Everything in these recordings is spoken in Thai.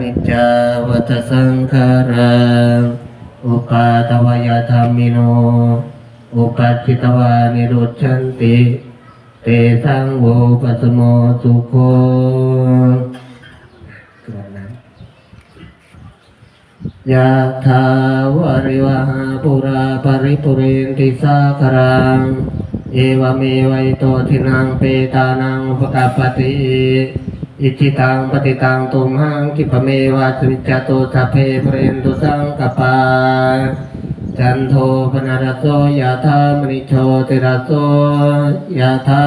นิจจาวัฏสังขาราอุปาทวยธรรมิโน อุปัชชิตวานิรุชันติ เตสังโวปัสโมสุโคยะถาวาริวหาปุราปริปุเรนติสาครัง เอวเมวัยโตทินังเปตานังปกปติ อิจิตังปฏิตังตุมหังคิปเมวะสมิจจโตสัพเพเปรนตุสังกปาจันโทปนารโสยะธามณิโชติรโสยะธา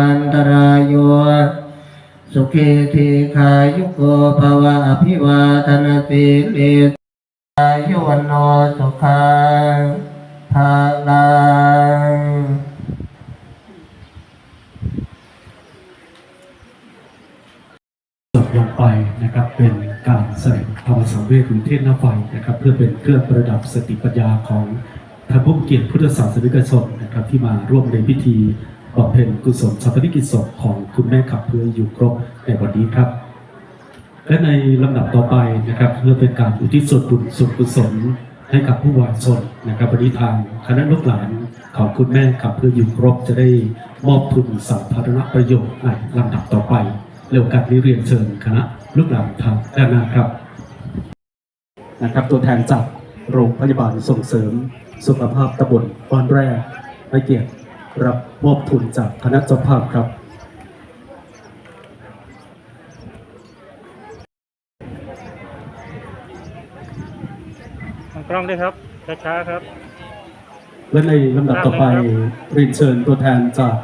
อันตรายโยสุขีทีขายุโกภวะอภิวาทนาสิลิอายุวันโนสุขังภาลัง จบลงไป นะครับเป็นการแสดงธรรมสังเวชถึงเทศนาไฟนะครับ เพื่อเป็นเครื่องประดับสติปัญญาของท่านผู้เกียรติพุทธศาสนิกชนนะครับที่มาร่วมในพิธีบำเพ็ญกุศลสัพพนิกิจศพของคุณแม่ขับเพื่ออยู่ครบในวันนี้ครับ และในลำดับต่อไปนะครับเพื่อเป็นการอุทิศส่วนบุญส่วนกุศลให้กับผู้วายชนนะครับวันนี้ทางคณะลูกหลานของคุณแม่ขับเพื่ออยู่ครบจะได้มอบทุนสาธารณประโยชน์ในลำดับต่อไปเร็วกันนี้เรียนเชิญคณะ ลูกหลานทางด้านหน้าครับนะครับ ตัวแทนจากโรงพยาบาลส่งเสริม สุขภาพตำบลบ้านแร่ให้เกียรติรับมอบทุนจากคณะเจ้าภาพครับทางกล้องด้วยครับช้าๆครับ และในลำดับต่อไปเรียนเชิญตัวแทนจาก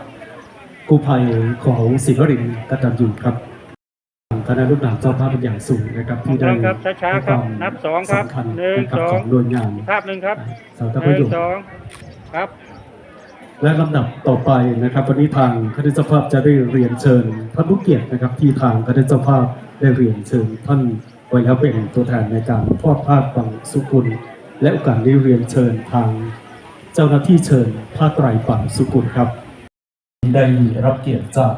กู้ภัยของศิวรินทร์กตัญญูครับ คณะลูกหลานเจ้าภาพเป็นอย่างสูงนะครับที่ได้ครับช้าๆครับให้วมนับสองครับสำคัญหนึ่งนะครับสองของหน่วยงานภาพหนึ่งครับสาธารณหประนึ่โยงชน์สองครับ และลำดับต่อไปนะครับวันนี้ทางคณะเจ้าภาพจะได้เรียนเชิญท่านผู้เกียรตินะครับ ที่ทางคณะเจ้าภาพได้เรียนเชิญท่านไว้แล้วเป็นตัวแทนในการทอดผ้าบังสุกุล และโอกาสได้เรียนเชิญทาง เจ้าหน้าที่เชิญผ้าไตรปังสุกุลครับ ได้รับเกียรติจาก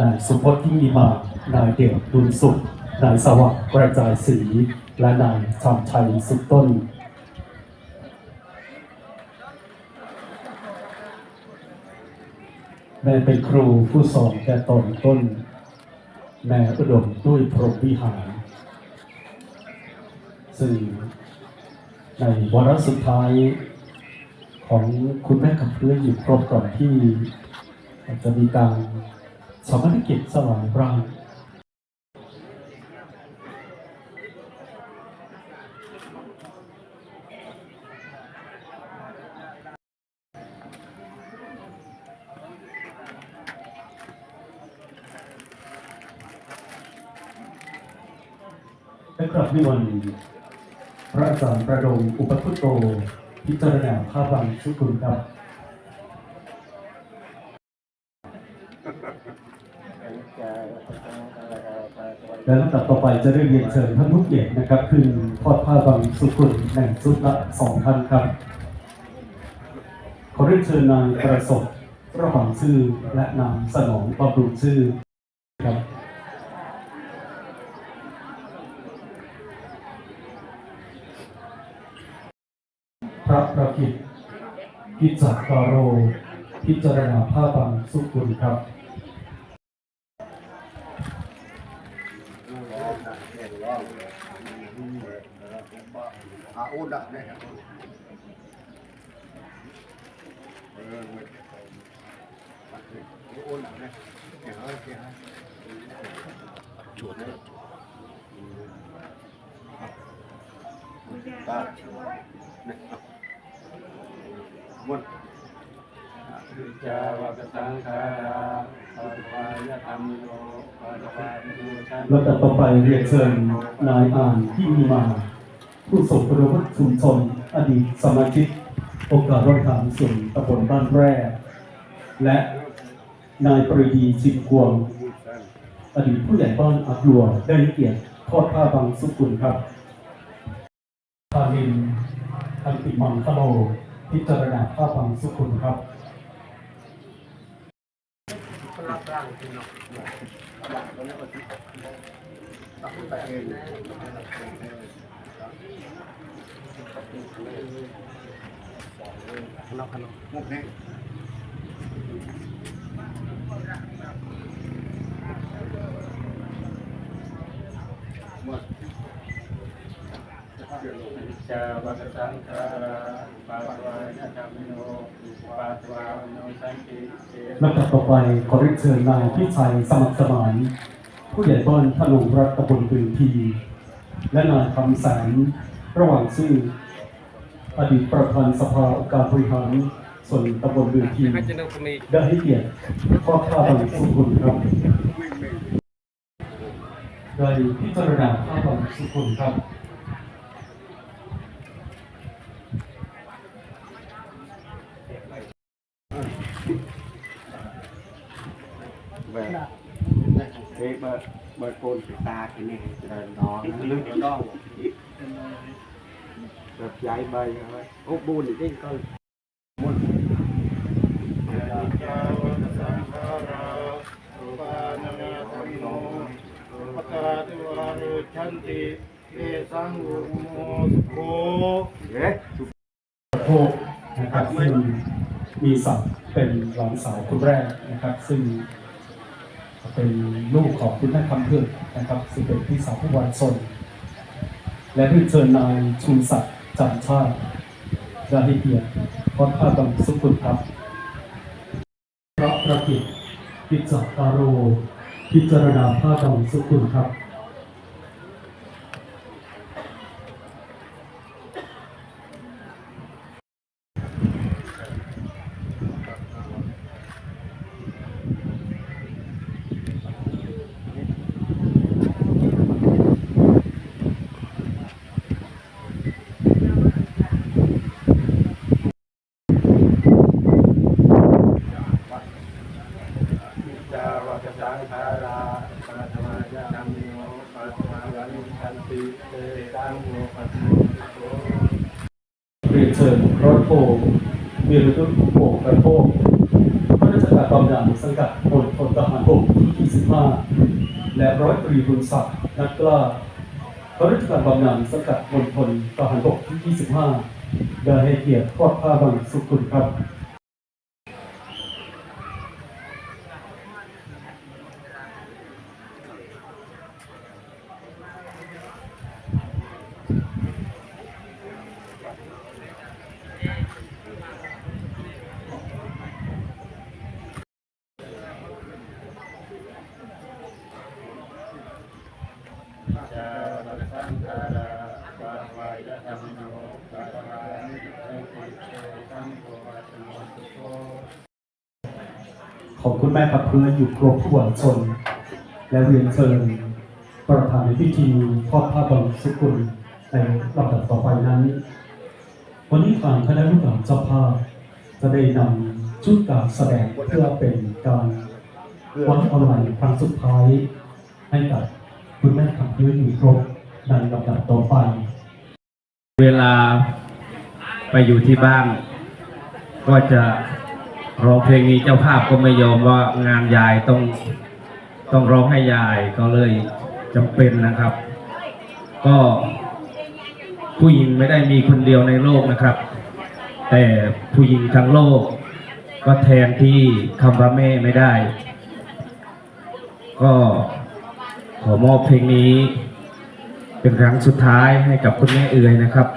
นายสุพจน์ที่มีมา นายเดี่ยวดุลสุข นายสวัสดิ์กระจายศรีและนายชำชัยสุขต้นแม่เป็นครูผู้สอนแต่ตอนต้น แม่อุดมด้วยพรหมวิหารซึ่งในวาระสุดท้ายของคุณแม่ขับเคลื่อนอยู่ครบก่อนที่จะมีการสมรกิจสลายร่าง และกลับนิมนต์พระอาจารย์ประดงอุปคุตโต พิจารณาภาพบังชุกุลครับ และลำดับต่อไปจะได้เรียนเชิญท่านผู้เกียรตินะครับ คือทอดผ้าบังสุกุลแห่งชุดละสองท่านครับ ขอเรียนเชิญนางประสบระหว่างชื่อและนางสนองบำรุงชื่อครับ พระประกิต กิจจการโร พิจารณาผ้าบังสุกุลครับอาอุดะเนี่ยเอออุดะเนี่ยเกี่ยวกับเกี่ยวชวนเนี่ยตาเนี่ย มันจาวกสังขาราสัพพายธรรมโยปัสสะภูชันแล้วแต่ต่อไปเรียนเชิญนายอ่านที่มีมา ผู้ส่งประวัติชุมชนอดีตสมาชิกองค์การบริหารส่วนตำบลบ้านแร่และนายปรีดีชิมกวง อดีตผู้ใหญ่บ้านอักลัวได้รับเกียรติทอดผ้าบางสุกุลครับพาลินทันติมังคโล พิจารณาผ้าบางสุกุลครับรับร่างที่เนาะ จาวัคสังขาราปาตวายธรรมโนปาตวาโนสันติเตลำดับต่อไปขอเรียนเชิญนายพิชัยสมัครสมานผู้ใหญ่บ้านถนนรัฐตำบลบึงทีและนายคำแสนระหว่างซื่ออดีตประธานสภาองค์การบริหารส่วนตำบลบึงทีได้ให้เกียรติข้อข้าบังสุขุนครับได้พิจารณาข้าบังสุขุนครับ เฮ้ยเบิร์เบิร์โกนตาทีนี่เดินน้องลึกน้องแบบย้ายใบเอาไว้โอ้บูนอีกนี่ก็มุน Chanti, Sangu, Mosko, เอ๊ะโภคนะครับซึ่งมีศักดิ์เป็นหลานสาวคนแรกนะครับ ซึ่ง เป็นลูกของคุณแม่คำเพื่อนนะครับซึ่งเป็นพี่สาวผู้วายชนและเรียนเชิญนายชูศักดิ์จันชาติจะให้เกียรติพอดข้าบังสุขุนครับพระประกิจกิจารโรพิจารณาพระดำสุขุนครับ จาวกสังขาราปาตวายธรรมโนปาตวานิสันติเตสังโฆปัสสโก เรียนเชิญร้อยโทวีรยุทธ์โภคกระโภคข้าราชการบำนาญสังกัดพลพลทหารบกที่ 25 และร้อยตรีบุญศักดิ์นักกล้าข้าราชการบำนาญ สังกัดพลพลทหารบกที่ 25 ได้ให้เกียรติทอดผ้าบังสุขุนครับ จาวกสังขาราปาตวายธรรมโนปาตวานิสันติเตสังโฆปัสสโก ของคุณแเมื่อนอยู่ครบผู้หวังชน และเรียนเชิญประธานในพิธีทอดผ้าบังสุกุลในลำดับต่อไปนั้น วันนี้ทางคณะผู้การเจ้าภาพจะได้นำชุดการแสดงเพื่อเป็นการวัดออนไลน์ครั้งสุดท้าย ให้กับคุณแม่ขับเพื่อนอยู่ครบในลำดับต่อไป เวลาไปอยู่ที่บ้านก็จะ ร้องเพลงนี้เจ้าภาพก็ไม่ยอมว่างานยายต้องต้องร้องให้ยายก็เลยจำเป็นนะครับ ก็ผู้หญิงไม่ได้มีคนเดียวในโลกนะครับ แต่ผู้หญิงทั้งโลก ก็แทนที่คำว่าแม่ไม่ได้ ก็ขอมอบเพลงนี้ เป็นครั้งสุดท้ายให้กับคุณแม่เอือยนะครับ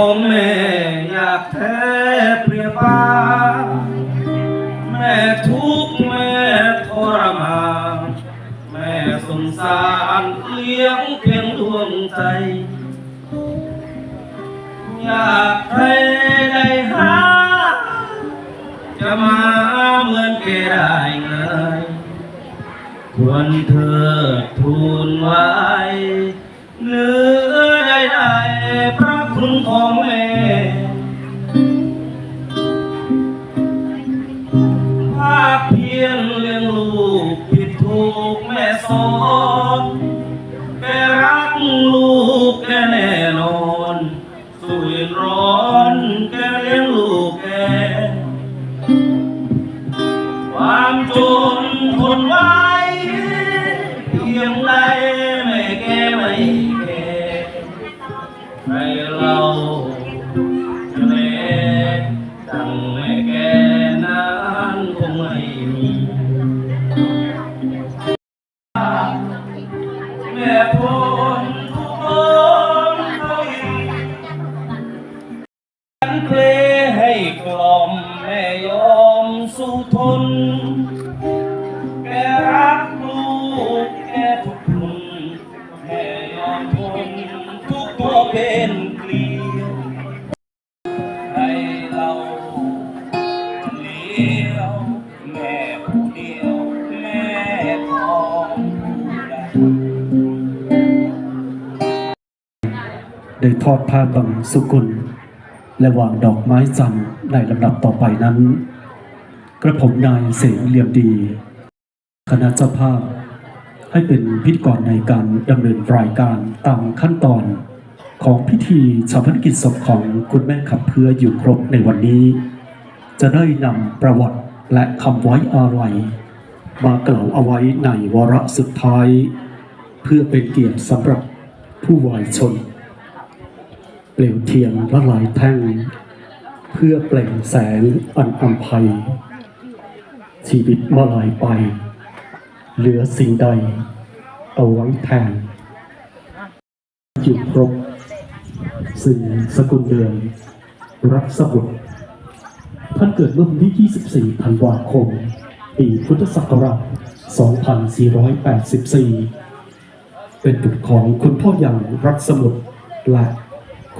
ของแม่อยากแท้เปรียบปาแม่ทุกแม่ทรมานแม่สงสารเลี้ยงเพียงดวงใจ อยากให้ได้หาจะมาเหมือนแกได้ไงควรเธอทูลไว้เนื้อใดๆพระ คุณของแม่ภาคเพียงเลี้ยงลูกผิดถูกแม่สอนแม่รักลูกแกแน่นอนสุยร้อนแกเลี้ยงลูกแกความจนทนไวเพียงใดแม่แกไม่ ทอดผ้าบังสุกุล และวางดอกไม้จันทร์ในลำดับต่อไปนั้น กระผมนายเสงเหลี่ยมดี คณะเจ้าภาพ ให้เป็นพิธีกรในการดำเนินรายการตามขั้นตอนของพิธีชาพนกิจศพของคุณแม่ขับเพื่ออยู่ครบในวันนี้ จะได้นำประวัติและคำไว้อาลัยมากล่าวเอาไว้ในวาระสุดท้าย เพื่อเป็นเกียรติสำหรับผู้วายชน เปลวเทียนละลายแท่ง เพื่อเปล่งแสงอันอัมภัย ชีวิตมาลายไป เหลือสิ่งใด เอาไว้แทนอยู่ครบซึ่งสกุลเดือนรักสบุตรท่านเกิดเมื่อวันที่ 24 ธันวาคม ปีพุทธศักราช 2484 เป็นบุตรของคุณพ่อยังรักสมุทรและ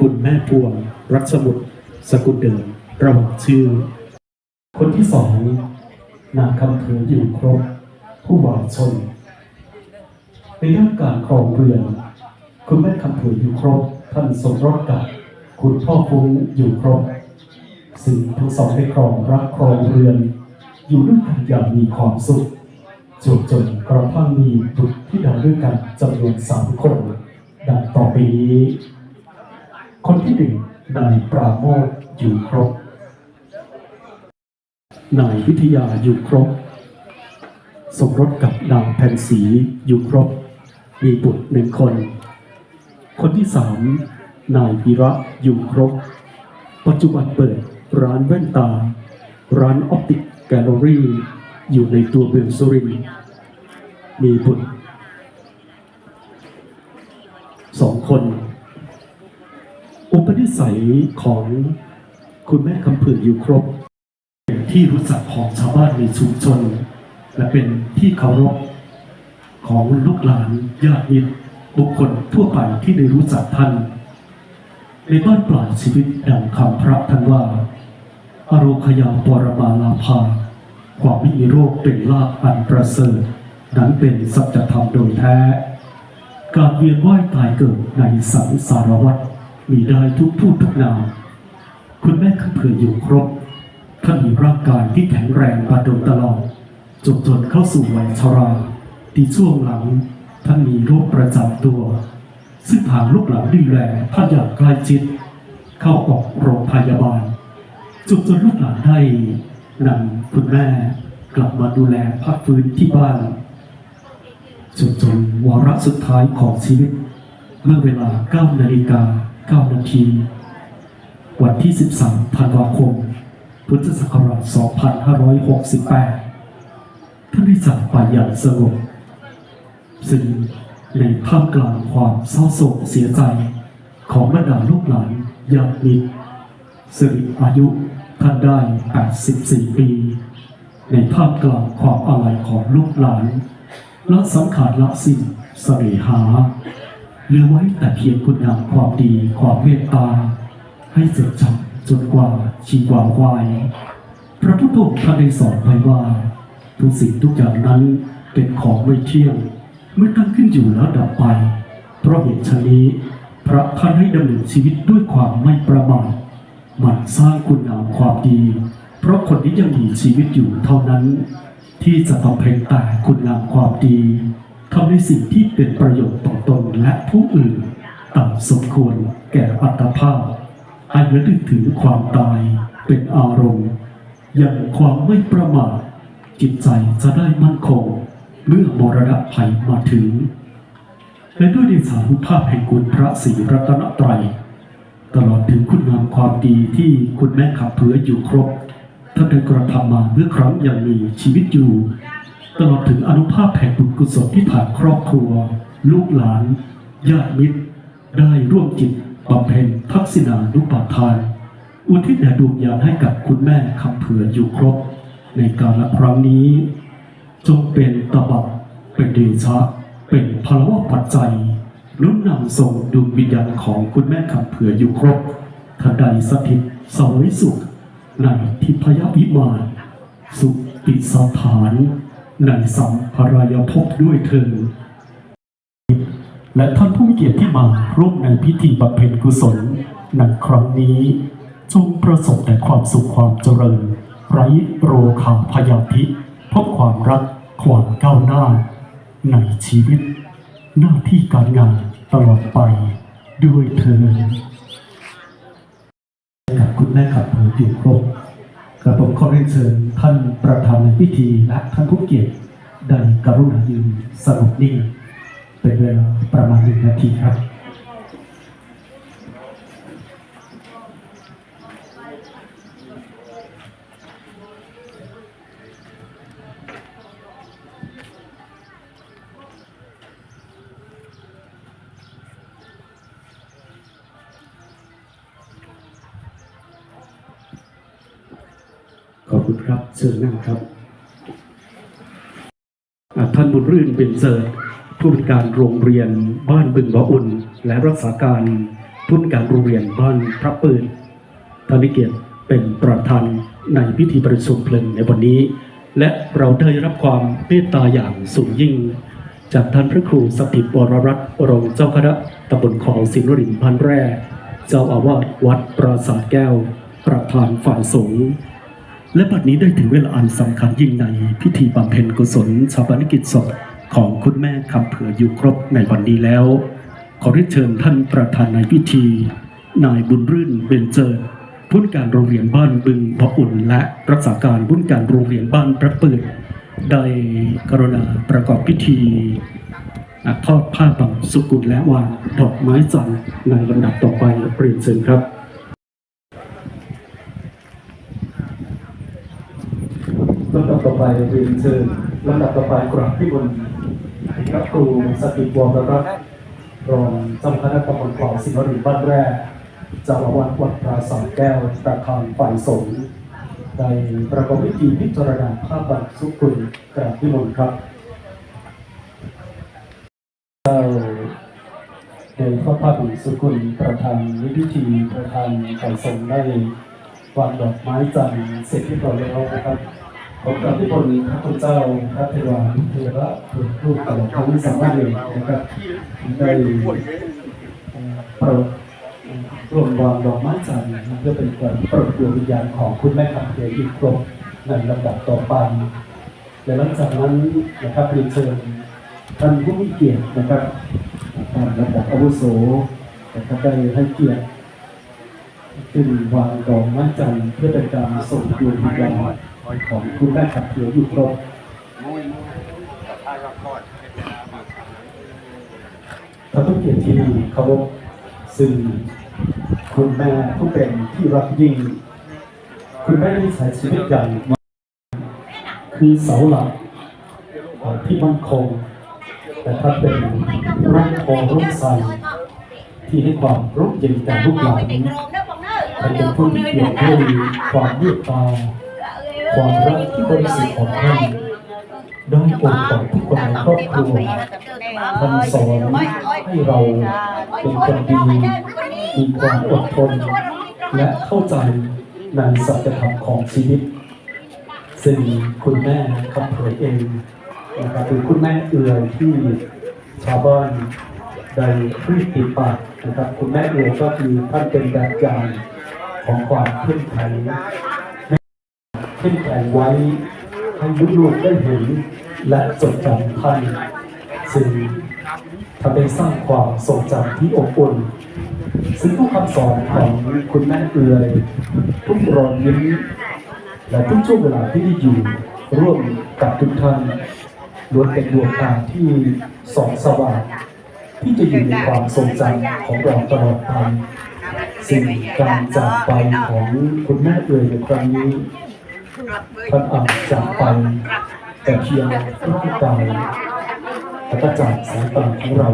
คุณแม่พวง รักสมุทรสกุลเดิมระหว่างชื่อ คนที่สองนางคำเถืออยู่ครบ ผู้วายชน ในด้านการครองเรือนคุณแม่คำเถืออยู่ครบ ท่านสมรสกับ คุณพ่อฟุ้งอยู่ครบซึ่งทั้งสองได้ครองรักครองเรือน อยู่ด้วยกันอย่างมีความสุขจนจนกระทั่งมีบุตรที่ดาด้วยกันจำนวนสามคนดังต่อไปนี้ คนที่หนึ่งนายปราโมทอยู่ครบ นายวิทยาอยู่ครบ สมรสกับนางแผ่นสีอยู่ครบ มีบุตรหนึ่งคน คนที่สามนายวีระอยู่ครบ ปัจจุบันเปิดร้านแว่นตา ร้านออปติกแกลเลอรี่ อยู่ในตัวเมืองสุรินทร์มีบุตรสองคน อุปนิสัยของคุณแม่คำผืนอยู่ครบเป็นที่รู้จักของชาวบ้านในชุมชน และเป็นที่เคารพของลูกหลานญาติมิตรบุคคลทั่วไปที่ได้รู้จักท่าน ในบ้านปลายชีวิตดังคำพระท่านว่า อโรคยาปรมาลาภาความไม่มีโรคเป็นลาภอันประเสริฐนั้นเป็นสัจธรรมโดยแท้ การเวียนว่ายตายเกิดในสังสารวัฏ มีได้ทุกผู้ทุกนามคุณแม่ข้าเผื่ออยู่ครบท่านมีร่างกายที่แข็งแรงมาโดยตลอดจนจนเข้าสู่วัยชราที่ช่วงหลัง ท่านมีโรคประจำตัว ซึ่งทางลูกหลานดูแลท่านอย่างใกล้ชิด เข้าออกโรงพยาบาลจนจนลูกหลานได้นำคุณแม่กลับมาดูแลพักฟื้นที่บ้านจนจนวาระสุดท้ายของชีวิต เมื่อเวลา9นาฬิกา 9นาทีวันที่ 13 ธันวาคม พุทธศักราช 2568 ท่านได้จากไปอย่างสงบซึ่งในท่ามกลางความเศร้าโศกเสียใจของบรรดาลูกหลานญาติมิตรสิริอายุท่านได้ 84 ปี ในท่ามกลางความอาลัยของลูกหลานละสังขารละสิ้นเสริหา หลือไว้แต่เพียงคุณงามความดีความเมตตา ให้จดจำจนกว่าชีวาวายพระพุทธองค์ท่านได้สอนไว้ว่า ทุกสิ่งทุกอย่างนั้นเป็นของไม่เที่ยงเมื่อตั้งขึ้นอยู่แล้วดับไป เพราะเหตุฉะนี้พระท่านให้ดำเนินชีวิตด้วยความไม่ประมาทหมั่นสร้างคุณงามความดี เพราะคนที่ยังมีชีวิตอยู่เท่านั้น ที่จะทำเพ็งแต่คุณงามความดี ทำในสิ่งที่เป็นประโยชน์ต่อตนและผู้อื่นตามสมควรแก่อัตภาพให้ระลึกถึงความตายเป็นอารมณ์อย่างความไม่ประมาทจิตใจจะได้มั่นคง เมื่อมรณะภัยมาถึง และด้วยเดชานุภาพแห่งคุณพระศรีรัตนตรัย ตลอดถึงคุณงามความดีที่คุณแม่ขับเพื่ออยู่ครบท่านได้กระทำมาเมื่อครั้งยังมีชีวิตอยู่ ตลอดถึงอนุภาพแห่งบุญกุศลที่ผ่านครอบครัว ลูกหลาน ญาติมิตร ได้ร่วมจิตบำเพ็ญทักษิณานุปาทาน อุทิศแด่ดวงวิญาณให้กับคุณแม่คำเผื่ออยู่ครบ ในการละครั้งนี้ จงเป็นตบะเป็นเดชะ เป็นพลวะปัจจัยนุนนำส่งดวงวิญญาณของคุณแม่คำเผื่ออยู่ครบทันใดสถิตสวยสุขในทิพยวิมานสุติสถาน ในสัมภรายภพด้วยเถิดและท่านผู้มีเกียรติที่มาร่วมในพิธีบำเพ็ญกุศลในครั้งนี้จงประสบแต่ความสุขความเจริญ ไร้โรคาพยาธิพบความรักความก้าวหน้า ในชีวิต หน้าที่การงานตลอดไปด้วยเธอกับคุณแม่ขับเผยอยู่ครบ กระผมขอเรียนเชิญท่านประธานในพิธีและท่านผู้เกียรติได้กรุณายืนสงบนิ่ง เป็นเวลาประมาณหนึ่งนาทีครับ ขอบคุณครับเชิญนั่งครับท่านบุญรื่นเป็นเจิดผู้บริการโรงเรียนบ้านบึงบ่ออุ่น และรักษาการผู้บริการโรงเรียนบ้านพระปืนท่านวิเกียรติเป็นประธานในพิธีประชุมเพลิงในวันนี้ และเราได้รับความเมตตาอย่างสูงยิ่ง จากท่านพระครูสถิตวรรัตน์รองเจ้าคณะตำบลของสิงห์รินพันแร่ เจ้าอาวาสวัดปราสาทแก้ว ประธานฝ่ายสงฆ์ และบัดนี้ได้ถึงเวลาอันสำคัญยิ่งในพิธีบำเพ็ญกุศลชาปนกิจศพของคุณแม่คำเผื่ออยู่ครบในวันนี้แล้ว ขอเรียนเชิญท่านประธานในพิธี นายบุญรื่นเบญเจอร์ผู้ว่าการโรงเรียนบ้านบึงพระอุ่น และรักษาการผู้ว่าการโรงเรียนบ้านพระปืนได้กรุณาประกอบพิธีอะทอดผ้าบังสุกุลและวางดอกไม้จันทร์ในลำดับต่อไปเรียนเชิญครับ ลำดับต่อไป เรียนเชิญลำดับต่อไปกราบที่บนพระครูสติวรรัตน์รองเจ้าคณะตำบลของสิงห์ริบ้านแรกจาอาวาสวัดปราสาทแก้วประธานฝ่ายสงฆ์ได้ประกอบพิธีพิจารณาภาพบัตรสุขุนกราบที่บนครับเจ้าเดินเข้าภาพบัตรสุขุนประธานพิธีประธานฝ่ายสงฆ์ได้วางดอกไม้จันทร์เสร็จเรียบร้อยแล้วนะครับ ผมกับที่บนพระคุณเจ้าพระเทวาเทระถูกรูปตลอดทั้งสามเดือนนะครับได้โปรดร่วมวางดอกไม้จันทร์เพื่อเป็นการโปรดดวงวิญญาณของคุณแม่คำเพียอีกครบในลำดับต่อไปและหลังจากนั้นนะครับเรียนเชิญท่านผู้มีเกียรตินะครับตามลำดับอาวุโสนะครับได้ให้เกียรติขึ้นวางดอกไม้จันทร์เพื่อเป็นการส่งดวงวิญญาณ ของคุณแม่ขับเขียวอยู่ครบพระทุกเกียรติที่เคารพซึ่งคุณแม่ผู้เป็นที่รักยิ่ง คุณแม่ที่ใช้ชีวิตอย่างคือเสาหลักที่มั่นคง แต่ถ้าเป็นร่างทองร่มใสที่ให้ความร่มเย็นแก่ลูกหลานเป็นผู้ที่เปี่ยมด้วยความเมตตา ความรักที่บริสุทธิ์ของท่านได้โปรดต่อทุกคนในครอบครัวท่านสอนให้เราเป็นคนดีมีความอดทน และเข้าใจในสัจธรรมของชีวิต ซึ่งคุณแม่คำเผยเองนะครับคือคุณแม่เอือยที่ชาวบ้านได้เรียกติดปากนะครับคุณแม่เอือยก็คือท่านเป็นแบบอย่างของความเข้มแข็ง เข้มแข็งไว้ ให้ลูกๆได้เห็นและจดจำท่านซึ่งทำให้สร้างความทรงจำที่อบอุ่นซึ่งทุกคำสอนของคุณแม่เอือยทุกรอยยิ้มและทุกช่วงเวลาที่ได้อยู่ร่วมกับทุกท่านล้วนเป็นดวงตาที่ส่องสว่างที่จะอยู่ในความทรงจำของเราตลอดไปสิ่งการจากไปของคุณแม่เอ่ยในครั้งนี้ ท่านอาจจากไปแต่เพียงร่างกายและก็จากสายตาของเรา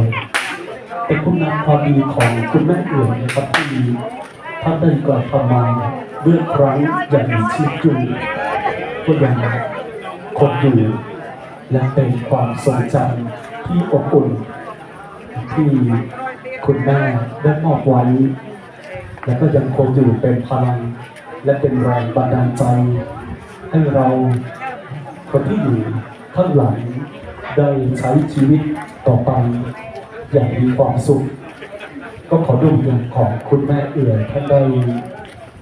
เป็นคุณงามความดีของคุณแม่เอ่ยนะครับที่ท่านได้กล่าวทำมาเมื่อครั้งอย่างมีชีวิตอยู่ก็ยังคงอยู่และเป็นความทรงจำที่อบอุ่น ที่คุณแม่ได้มอบไว้และก็ยังคงอยู่เป็นพลังและเป็นแรงบันดาลใจ ให้เราคนที่อยู่ข้างหลังได้ใช้ชีวิตต่อไปอย่างมีความสุข ก็ขอดวงวิญญาณของคุณแม่เอื่อยท่านได้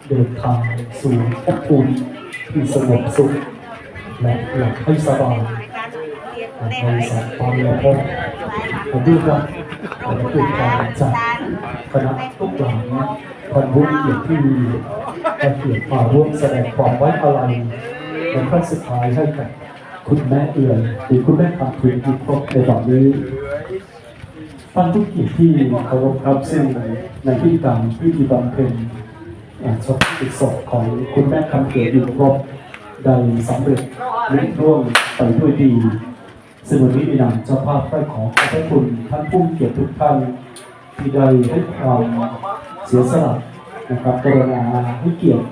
เดินทางสู่ภพภูมิที่สงบสุข และหลับให้สบายในสายความและพบผมด้วยครับและด้วยการจากคณะทุกหลังพันวุฒิเกียรติที่มีให้เกียรติมาร่วมแสดงความไว้อาลั ยในครั้งสุดท้ายให้กับคุณแม่เอื่อยหรือคุณแม่คำพึงที่พบในตอนนี้ท่านผู้เกียรติที่เคารพครับซึ่งในพิธีกรรมพิธีบำเพ็ญอ่าศพติศพของคุณแม่คำเกียรติอยู่ครบได้สำเร็จลุล่วงไปด้วยดีซึ่งวันนี้ในนามเจ้าภาพได้ขอขอบพระคุณท่านผู้เกียรติทุกท่านที่ได้ให้ความเสียสละนะครับกรณาให้เกียรติ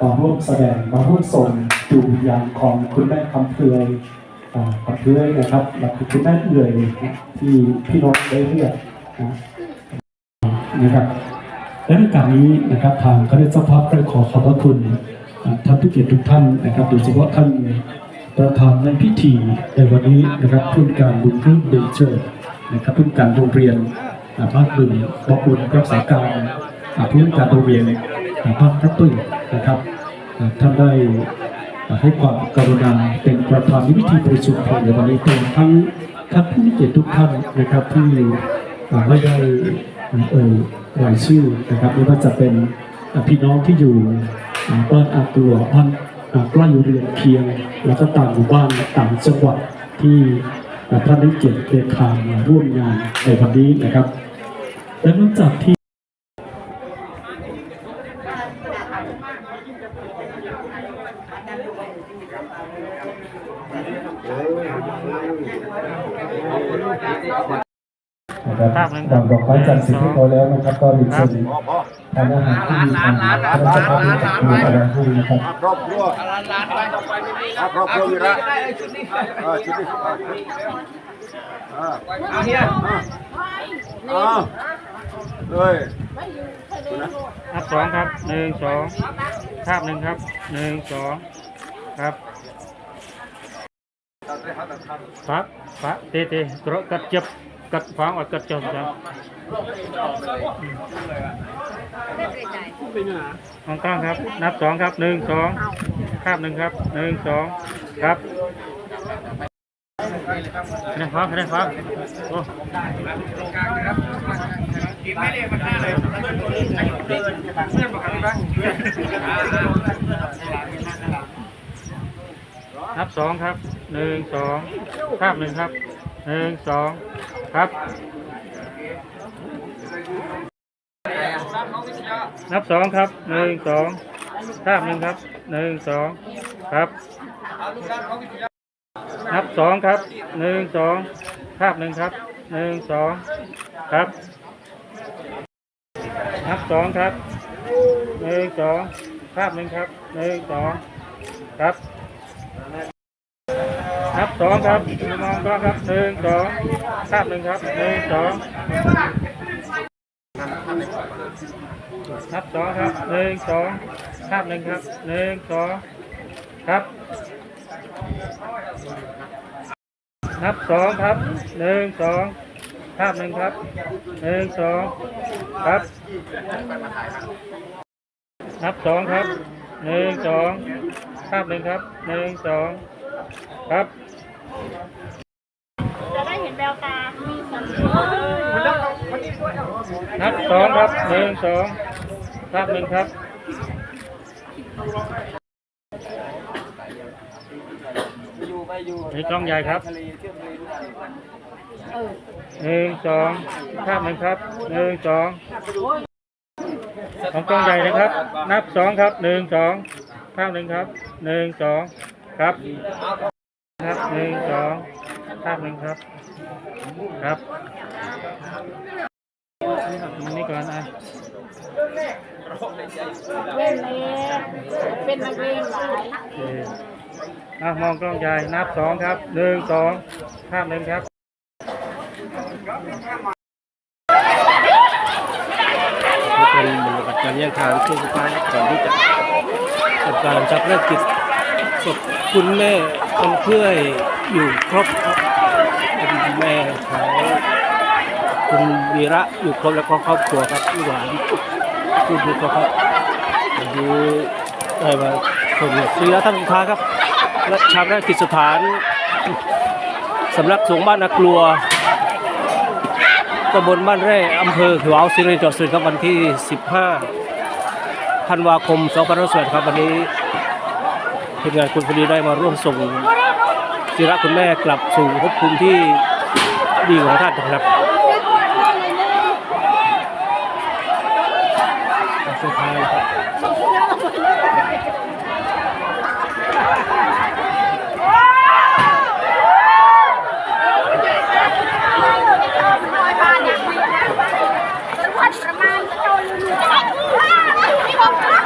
มาร่วมแสดงมาร่วมส่งดูวิญญาณของคุณแม่คำเพือยอ่าขอบคุณเลยนะครับหลักคุณแม่เอื่อยที่พี่น้องได้เรียกนะนะครับและในการนี้นะครับทางคณะเจ้าภาพได้ขอขอบพระคุณท่านผู้เกียรติทุกท่านนะครับ โดยเฉพาะท่านประธานในพิธีในวันนี้นะครับผู้การบุญเรื่องเดนเจอร์นะครับผู้การโรงเรียนอ่าภาคหนึ่งบอกบุญรักษาการอ่าผู้การโรงเรียน ภาคพระตุ้ยนะครับท่านได้ให้ความกรุณาเป็นประธานในพิธีประชุมเพลงในวันนี้รวมทั้งท่านผู้มีเกียรติทุกท่านนะครับที่ไม่ได้เอ่ยรายชื่อนะครับไม่ว่าจะเป็นพี่น้องที่อยู่อ่าบ้านอาตัวบ้านอ่าใกล้เรือนเคียง แล้วก็ต่างหมู่บ้านต่างจังหวัดที่ท่านได้เกียรติเดินทางมาร่วมงานในวันนี้นะครับและหลังจากที่ นะครับหลังดอกไม้จันทร์สิบที่เขาแล้วนะครับก็เรียนเชิญทานอาหารที่มีทางพระเจ้าพระมีจักรมีอะไรให้นะครับครอบครัวครอบครัววีระเออชุดนี้อ่าอ่าเฮียอ่าเฮ้ยนับสองครับหนึ่งสองภาพหนึ่งครับหนึ่งสอง ครับครับพระเตเตกระกัดจับกัดฟางอดกัดจมจับมองกล้องครับ นับสองครับหนึ่งสองภาพหนึ่งครับหนึ่งสองครับคะแนนฟ้าคะแนนฟ้าโอ้นับ นับสองครับหนึ่งสองภาพหนึ่งครับหนึ่งสองครับนับสองครับหนึ่งสองภาพหนึ่งครับหนึ่งสองครับนับสองครับหนึ่งสองภาพหนึ่งครับหนึ่งสองครับนับสองครับหนึ่งสองภาพหนึ่งครับหนึ่งสองครับ นับสองครับมองกล้องครับหนึ่งสองภาพหนึ่งครับหนึ่งสองนับสองครับหนึ่งสองภาพหนึ่งครับหนึ่งสองครับนับสองครับหนึ่งสองภาพหนึ่งครับหนึ่งสองครับ นับสองครับหนึ่งสอง ภาพหนึ่งครับหนึ่งสองครับ จะได้เห็นแววตามีสัญญานับสองครับหนึ่งสองภาพหนึ่งครับนี่กล้องใหญ่ครับหนึ่งสองภาพหนึ่งครับหนึ่งสองของกล้องใหญ่นะครับ นับสองครับหนึ่งสอง ภาพหนึ่งครับหนึ่งสองครับครับหนึ่งสองภาพหนึ่งครับครับตรงนี้ก่อนอะเล่นเองเป็นนักเลงหลายอะมองกล้องใหญ่นับสองครับหนึ่งสองภาพหนึ่งครับเป็นบรรยากาศการแย่งทางช่วงสุดท้ายก่อน การจับเลิกกิจศพคุณแม่คนเพื่อยอยู่ครบครับแม่ของคุณวีระอยู่ครบแล้วก็ครอบครัวครับลูกหลานคุณดูครับวันนี้ได้มาส่งเสียท่านสุดท้ายครับ และชาปนกิจสถานสำนักสงฆ์บ้านนากลัวตำบลบ้านแร่อำเภอขวาวสิรินจังหวัดสุรินทร์ครับวันที่ 15ธันวาคม2561ครับวันนี้ ทีมงานคุณพลีได้มาร่วมส่งศิระคุณแม่กลับสู่ภพภูมิที่ดีของท่านนะครับสุดท้ายประมาณจะโดนลูก